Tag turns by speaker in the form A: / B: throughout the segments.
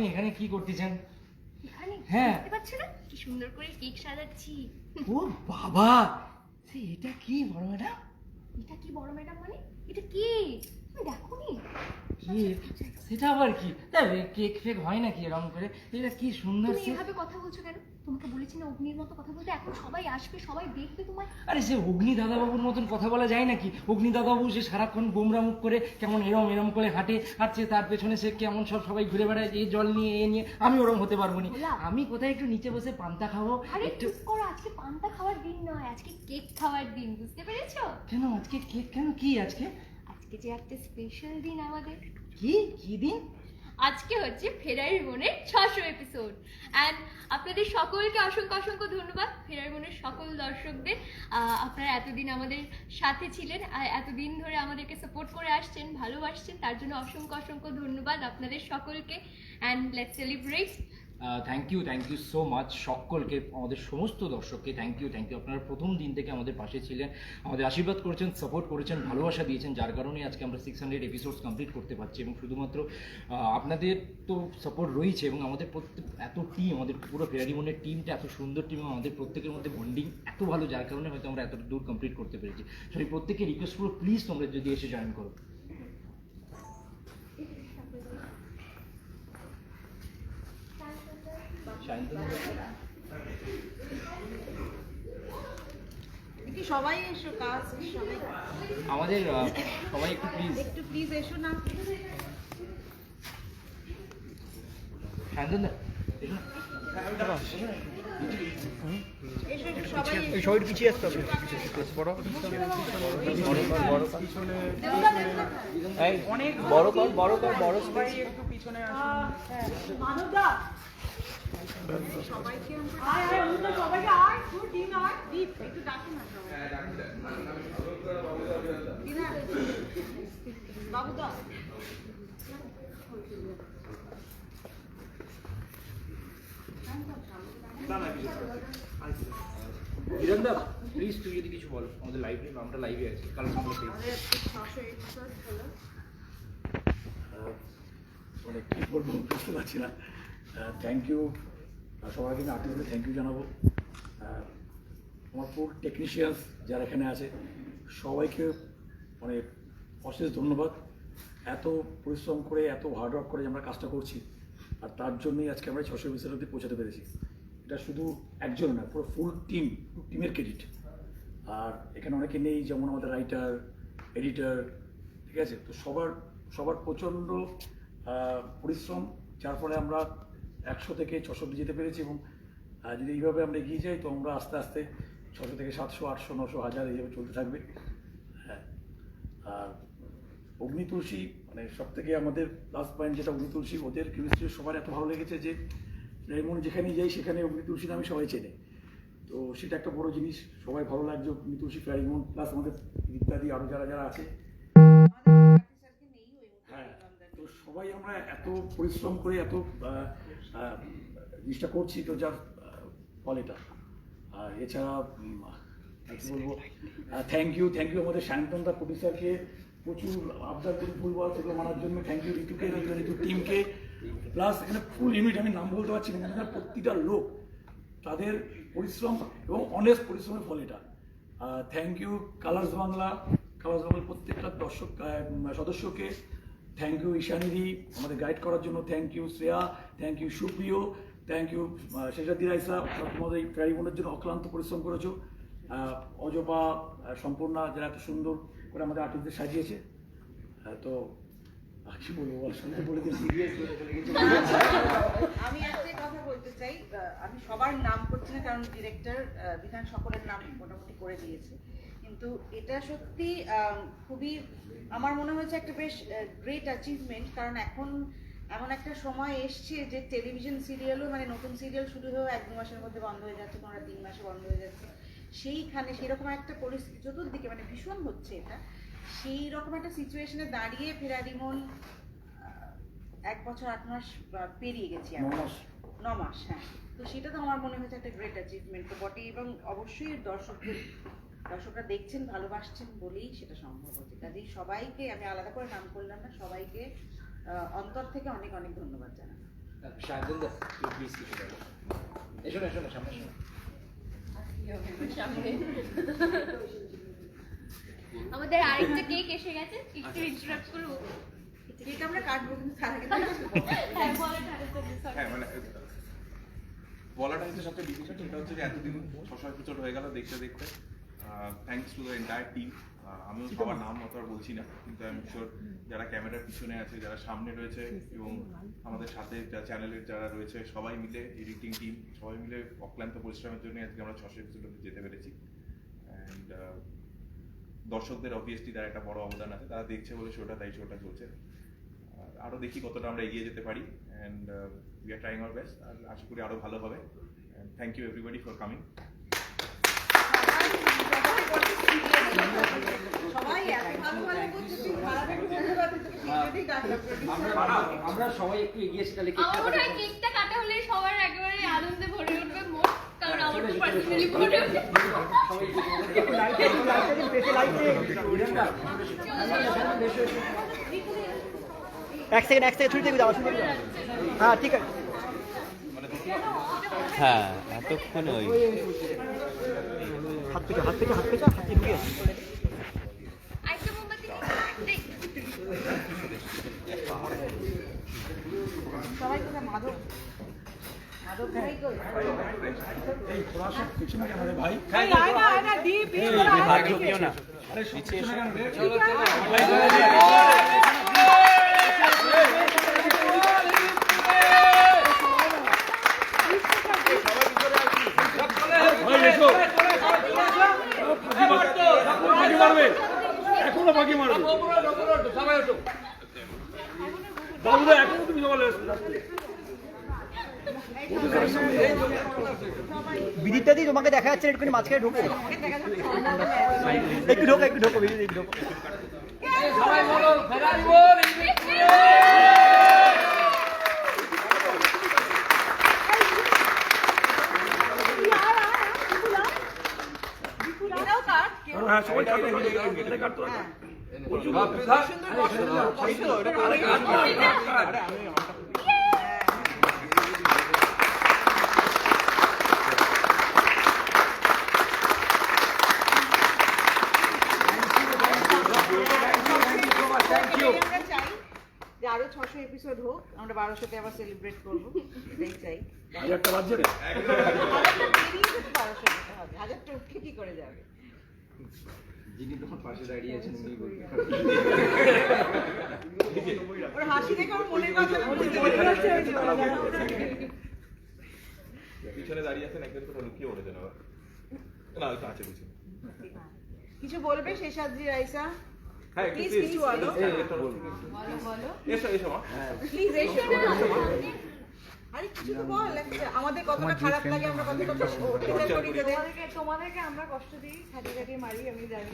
A: আপনি এখানে কি করতেছেন?
B: এখানে
A: হ্যাঁ।
B: দেখতে পাচ্ছ না? কি সুন্দর করে কেক সাজাচ্ছি।
A: ও বাবা! সে এটা কি বড় ম্যাডাম?
B: এটা কি বড় ম্যাডাম মানে? এটা কি? দেখো নি
A: সেটা আবার কি? কেক ফেক হয় নাকি এরকম করে? এটা কি সুন্দর
B: তুমি এভাবে কথা বলছো কেন? তোমাকে বলেছি না অগ্নির মতো কথা বলতে। এখন সবাই আসবে সবাই দেখবে তোমায়।
A: আরে সে অগ্নি দাদাবাবুর মতন কথা বলা যায় নাকি? অগ্নি দাদাবাবু সে সারাক্ষণ গোমরা মুখ করে কেমন এরম এরম করে হাঁটে হাঁটছে তার পেছনে সে কেমন সব সবাই ঘুরে বেড়ায় এই জল নিয়ে এ নিয়ে আমি ওরম হতে পারব না। আমি কোথায় একটু নিচে বসে পান্তা খাব?
B: আরে
A: একটু
B: করো আজকে পান্তা খাওয়ার দিন নয় আজকে কেক খাওয়ার দিন বুঝতে পেরেছ?
A: কেন আজকে কেক কেন? কি আজকে?
B: আজকে যে একটা স্পেশাল দিন আমাদের।
A: কি? কি দিন?
B: আজকে হচ্ছে ফেরারি মনের ছশো এপিসোড অ্যান্ড আপনাদের সকলকে অসংখ্য অসংখ্য ধন্যবাদ ফেরারি মনের সকল দর্শকদের। আপনারা এতদিন আমাদের সাথে ছিলেন আর এতদিন ধরে আমাদেরকে সাপোর্ট করে আসছেন ভালোবাসছেন তার জন্য অসংখ্য অসংখ্য ধন্যবাদ আপনাদের সকলকে। And let celebrate
A: thank you thank you so much সকলকে, আমাদের সমস্ত দর্শককে থ্যাংক ইউ থ্যাংক ইউ আপনারা প্রথম দিন থেকে আমাদের পাশে ছিলেন, আমাদের আশীর্বাদ করেছেন সাপোর্ট করেছেন, ভালোবাসা দিয়েছেন, যার কারণে আজকে আমরা সিক্স হান্ড্রেড এপিসোডস কমপ্লিট করতে পারছি এবং শুধুমাত্র আপনাদের তো সাপোর্ট রয়েছে এবং আমাদের প্রত্যেক, এত টিম আমাদের পুরো ফেরারি মনের টিমটা এত সুন্দর টিম এবং আমাদের প্রত্যেকের মধ্যে বন্ডিং এত ভালো, যার কারণে হয়তো আমরা এত দূর কমপ্লিট করতে পেরেছি। সরি প্রত্যেককে রিকোয়েস্ট করব প্লিজ তোমরা যদি এসে জয়েন করো
C: কি সবাই এসো কাজ সবাই।
A: আমাদের সবাই একটু প্লিজ
C: একটু প্লিজ এসো না।
A: শান্তন
C: সবাই
D: পিছিয়ে আসতে হবে। বড়
C: অনেক
D: বড় বড় কর বড়
C: বাবুদা
A: বিরান দা প্লিজ তুই যদি কিছু বল, আমাদের লাইভে আমরা লাইভে আছি, কাল
C: ছশো
E: মানে কী বলব বুঝতে পারছি না। থ্যাংক ইউ সবাইকে আমি আর্টিস্টদের থ্যাংক ইউ জানাব। আমার পুর টেকনিশিয়ানস যারা এখানে আছে, সবাইকে মানে অশেষ ধন্যবাদ। এত পরিশ্রম করে, এত হার্ড ওয়ার্ক করে আমরা কাজটা করছি, আর তার জন্যই আজকে আমরা ছশো বিশের অব্দি পৌঁছাতে পেরেছি। এটা শুধু একজন না, পুরো ফুল টিম টিমের ক্রেডিট আর এখানে অনেকে নেই, যেমন আমাদের রাইটার এডিটার ঠিক আছে? তো সবার সবার প্রচণ্ড পরিশ্রম, যার ফলে আমরা একশো থেকে ছশো অব্দি যেতে পেরেছি এবং যদি এইভাবে আমরা এগিয়ে যাই তো আমরা আস্তে আস্তে ছশো থেকে সাতশো আটশো নশো হাজার এইভাবে চলতে থাকবে। হ্যাঁ। আর অগ্নি তুলসী মানে সব থেকে আমাদের প্লাস পয়েন্ট যেটা অগ্নি তুলসী ওদের কেমিস্ট্রি সবার এত ভালো লেগেছে যে এমন যেখানেই যাই সেখানে অগ্নি তুলসী নামে সবাই চেনে। তো সেটা একটা বড় জিনিস সবাই ভালো লাগছে অগ্নি তুলসী ফ্যারিমন প্লাস আমাদের ইত্যাদি আরও যারা যারা আছে। হ্যাঁ। তো সবাই আমরা এত পরিশ্রম করে এত জিনিসটা করছি তো যার আহ, ফল এটা। আর এছাড়া বলব? থ্যাংক ইউ থ্যাংক ইউ আমাদের শান্তনদা প্রডিউসারকে প্রচুর আবদার করে ফুল বল সেগুলো মানার জন্য থ্যাংক ইউ ঋতুকে ঋতু ঋতু টিমকে প্লাস এখানে ফুল ইউনিট আমি নাম বলতে পারছি না এখানে প্রতিটা লোক তাদের পরিশ্রম এবং অনেস্ট পরিশ্রমের ফল এটা। Thank you Colors Bangla Colors বাংলার প্রত্যেকটা দর্শক সদস্যকে। থ্যাংক ইউ ঈশানিদি আমাদের গাইড করার জন্য thank you Shreya thank you Supriyo thank you শেষাদ্দি Raisa তোমাদের এই ফ্যারি জন্য অক্লান্ত পরিশ্রম করেছ। অজপা সম্পূর্ণা যারা এত সুন্দর করে আমাদের আর্টিস্টদের সাজিয়েছে। তো বলব, বল, শুনতে বলে দিন। সিরিয়াস
C: আমি কথা বলতে চাই। আমি সবার নাম করছি না, কারণ ডিরেক্টর বিধান সকলের নাম মোটামুটি করে দিয়েছে। কিন্তু এটা সত্যি খুবই আমার মনে হয়েছে একটা বেশ গ্রেট অ্যাচিভমেন্ট কারণ এখন এমন একটা সময় এসছে যে টেলিভিশন সিরিয়ালও মানে নতুন সিরিয়াল শুরু হয়েও এক দু মাসের মধ্যে বন্ধ হয়ে যাচ্ছে কোনোটা তিন মাসে বন্ধ হয়ে যাচ্ছে। সেইখানে সেরকম একটা পরিস্থিতি চতুর্দিকে মানে ভীষণ হচ্ছে এটা। সেই রকম একটা সিচুয়েশনে দাঁড়িয়ে ফেরারিমন এক বছর আট মাস পেরিয়ে গেছি ন মাস। হ্যাঁ। তো সেটা তো আমার মনে হয়েছে একটা গ্রেট অ্যাচিভমেন্ট তো বটে এবং অবশ্যই দর্শকদের দর্শকরা দেখছেন ভালোবাসছেন বলেই সেটা সম্ভব হচ্ছে। কাজেই সবাইকে আমি আলাদা করে নাম করলাম না সবাইকে আহ, অন্তর থেকে অনেক অনেক ধন্যবাদ জানাই।
B: আমাদের আরেকটা কেক এসে গেছে একটু ইন্টারাপ্ট করব।
C: কেক আমরা কাটবো কিন্তু তার আগে
B: হ্যাঁ
F: হ্যাঁ মানে বলাটা হচ্ছে সবচেয়ে ডিফিকাল্ট সেটা হচ্ছে যে এতদিন ছশো এপিসোড হয়ে গেল দেখতে দেখতে। Thanks to the entire team আমিও সবার নাম অত আর বলছি না কিন্তু আমি শিওর যারা ক্যামেরার পিছনে আছে যারা সামনে রয়েছে এবং আমাদের সাথে যা চ্যানেলের যারা রয়েছে সবাই মিলে এডিটিং টিম সবাই মিলে অক্লান্ত পরিশ্রমের জন্য আজকে আমরা ছশো এপিসোড অব্দি যেতে পেরেছি। অ্যান্ড দর্শকদের অবভিয়াসলি তার একটা বড় অবদান আছে তারা দেখছে বলে শোটা তাই শোটা চলছে। আর আরও দেখি কতটা আমরা এগিয়ে যেতে পারি। And we are trying our best আর আশা করি আরও ভালো হবে। Thank you everybody for coming
C: সবাই এত ভালো ভালো করছে তুই খারাপ একটু বলতে পারতিস তো সেইটাতেই কাটলাম
A: আমরা আমরা সবাই একটু এগিয়ে এসে তাহলে কেকটা।
B: কেকটা কাটা হলে সবার একেবারে আনন্দে ভরে উঠবে মন কারণ
A: হ্যাঁ,
B: আমার তো। পার্সোনালি ভরে উঠবে
A: একটু লাইটে একটু লাইটে একটু লাইটে বিরানদা, এসো, এসো।
D: এক সেকেন্ড এক সেকেন্ড ছুটি দেবে ছুটি হ্যাঁ ঠিক আছে
G: হ্যাঁ এতক্ষণ ওই
D: হাত পেঁচা হাত পেঁচা হাত পেঁচা হাত ঢুকে
B: আরেকটা মোমবাতি দেখ
C: সবাই কোথায় মাধব মাধব ভাই কই
E: এই তোরা সব পিছনে কেন রে ভাই
C: আয়না আয়না দীপ
G: ভাগ ঢুকিও না
E: আরে সব পিছনে কেন রে এখনও বাকি মারবে। বাবুদা এখনও তুমি সকালে
D: বিদিতটা দিয়ে তোমাকে দেখা যাচ্ছে একটুখানি মাঝখানে ঢোকো। একটু ঢোকো একটু ঢোকো বিদিত একটু ঢোকো।
C: এটাও কাট
E: হ্যাঁ সবাই কাটে এটা কাটতো না
C: আমরা চাই যে আরও ছশো এপিসোড হোক আমরা বারোশোতে আবার সেলিব্রেট করব। এটাই চাই।
E: হাজারটা বাজছে রে।
C: হাজারটা পেরিয়ে তো বারোশো যেতে হবে হাজারটা উঠে কি করে যাবে
A: যিনি তোমার পাশে দাঁড়িয়ে আছেন উনি বলবেন।
C: ওর হাসি দেখে আমার মনের কথা মনে হচ্ছে
F: পিছনে দাঁড়িয়ে আছেন একজন কোথাও লুকিয়ে উঠেছেন আবার? না ওই তো আছে পিছনে।
C: কিছু বলবে শেষাদ্রি রাইসা?
F: হ্যাঁ একটু
C: Please,
F: please,
C: কিছু বলো।
F: এই, এই, তোর- এসো এসো মা।
C: প্লিজ এসো না। আরে কিছু তো বল আমাদের কতটা খারাপ লাগে আমরা কতটা অত্যাচার করি। তোদের
H: তোমাদেরকে তোমাদেরকে আমরা কষ্ট দিই খাটিয়ে খাটিয়ে মারি আমি জানি।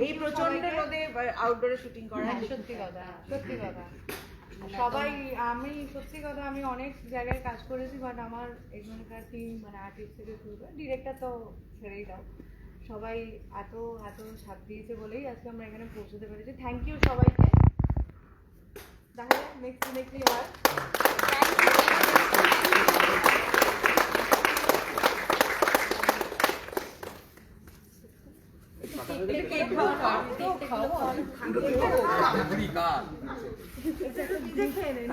C: এই প্রচণ্ড রোদে আউটডোরে শুটিং করা।
H: হ্যাঁ, সত্যি কথা সত্যি কথা। সবাই আমি সত্যি কথা আমি অনেক জায়গায় কাজ করেছি বাট আমার এখানকার টিম মানে আর্টিস্ট থেকে শুরু করে ডিরেক্টর তো ছেড়েই দাও। সবাই এত এত সাথ দিয়েছে বলেই আজকে আমরা এখানে পৌঁছতে পেরেছি। থ্যাংক ইউ সবাইকে। তাহলে নেক্সট নেক্সট এবার।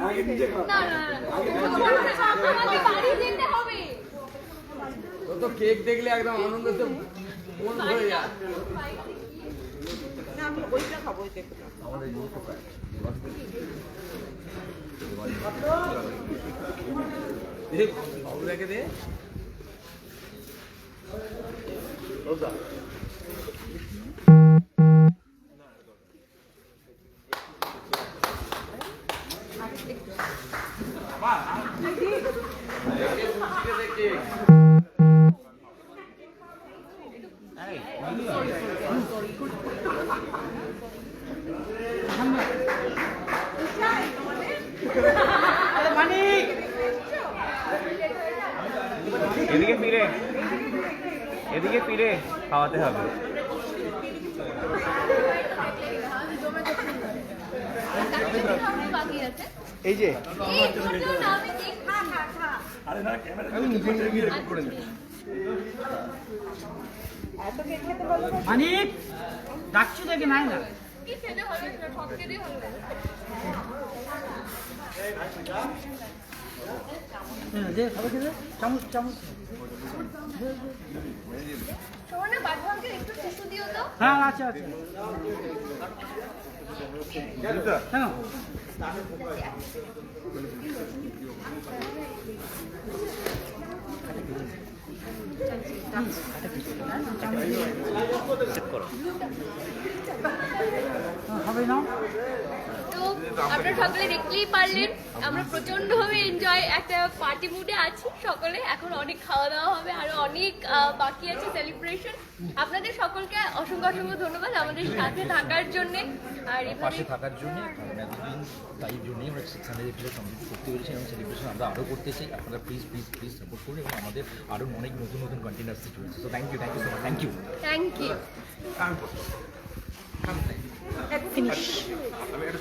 E: আগে নিজে খা
B: না না না। আমাকে বাড়ি যেতে হবে
I: তো কেক দেখলে একদম যায়
C: না আমি ওইটা খাব ওইটা একটু খাব।
I: দেখ বাবু রেখে দে
G: এদিকে ফিরে। এদিকে ফিরে খাওয়াতে হবে।
D: এই যে।
B: আমি কেক খা খা খা
E: আরে না ক্যামেরা
B: করে
D: মানিক ডাকছি দেখে নাই না?
B: হবে না সব খেতেই হবে
D: যে খাবে খেলে চামচ চামচ
B: একটু টিস্যু দিও
D: হ্যাঁ আছে আছে। হ্যাঁ। হবে না?
B: তো আপনারা সকলে দেখতেই পারলেন আমরা প্রচণ্ড ভাবে এনজয় একটা পার্টি মুডে আছি সকলে। এখন অনেক খাওয়া দাওয়া হবে আরও অনেক বাকি আছে সেলিব্রেশন আপনাদের সকলকে অসংখ্য অসংখ্য ধন্যবাদ আমাদের সাথে থাকার জন্য। আর
A: পাশে থাকার জন্য এতদিন তাই জন্যই আমরা সিক্স হান্ড্রেড এপিসোড কমপ্লিট করতে পেরেছি এবং সেলিব্রেশন আমরা আরও করতে চাই। আপনারা প্লিজ প্লিজ প্লিজ সাপোর্ট করুন এবং আমাদের আরও অনেক নতুন নতুন কন্টেন্ট আসতে চলেছে। So thank you thank you so much thank you
B: thank you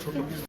F: ছোট